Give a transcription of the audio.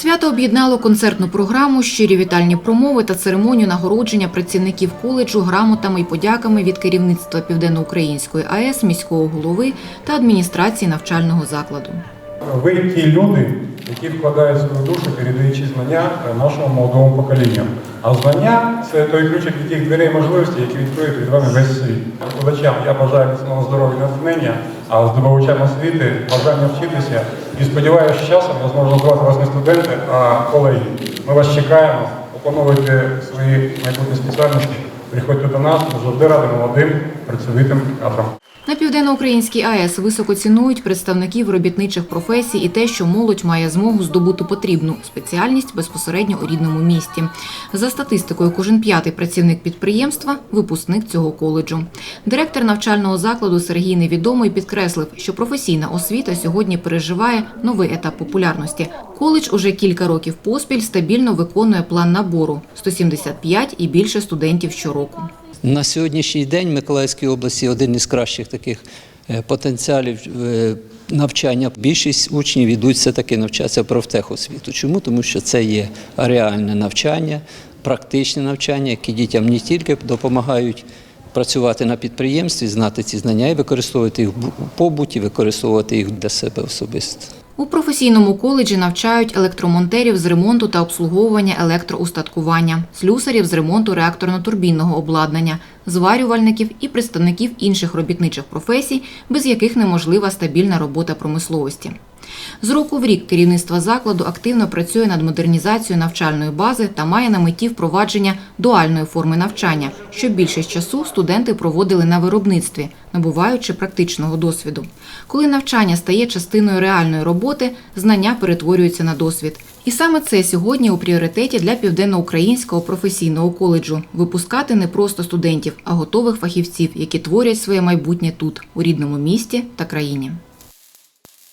Свято об'єднало концертну програму, щирі вітальні промови та церемонію нагородження працівників коледжу грамотами і подяками від керівництва Південноукраїнської АЕС, міського голови та адміністрації навчального закладу. Ви ті люди, які вкладають свою душу, передаючи знання е, нашому молодому поколінню. А знання це той ключик від тих дверей можливостей, які відкриють перед вами весь світ. Викладачам я бажаю міцного здоров'я і натхнення, а здобувачам освіти бажання вчитися. І сподіваюся, що часом я зможу назвати вас не студенти, а колеги. Ми вас чекаємо, опановуйте свої майбутні спеціальності, приходьте до нас, ми завжди раді молодим, працьовитим кадрам. На Південноукраїнській АЕС високо цінують представників робітничих професій і те, що молодь має змогу здобути потрібну спеціальність безпосередньо у рідному місті. За статистикою, кожен п'ятий працівник підприємства – випускник цього коледжу. Директор навчального закладу Сергій Невідомий підкреслив, що професійна освіта сьогодні переживає новий етап популярності. Коледж уже кілька років поспіль стабільно виконує план набору – 175 і більше студентів щороку. На сьогоднішній день в Миколаївській області один із кращих таких е, потенціалів е, навчання. Більшість учнів йдуть все-таки навчатися в профтехосвіту. Чому? Тому що це є реальне навчання, практичне навчання, які дітям не тільки допомагають працювати на підприємстві, знати ці знання і використовувати їх в побуті, використовувати їх для себе особисто. У професійному коледжі навчають електромонтерів з ремонту та обслуговування електроустаткування, слюсарів з ремонту реакторно-турбінного обладнання, зварювальників і представників інших робітничих професій, без яких неможлива стабільна робота промисловості. З року в рік керівництво закладу активно працює над модернізацією навчальної бази та має на меті впровадження дуальної форми навчання, щоб більшість часу студенти проводили на виробництві, набуваючи практичного досвіду. Коли навчання стає частиною реальної роботи, знання перетворюються на досвід. І саме це сьогодні у пріоритеті для південноукраїнського професійного коледжу випускати не просто студентів, а готових фахівців, які творять своє майбутнє тут, у рідному місті та країні.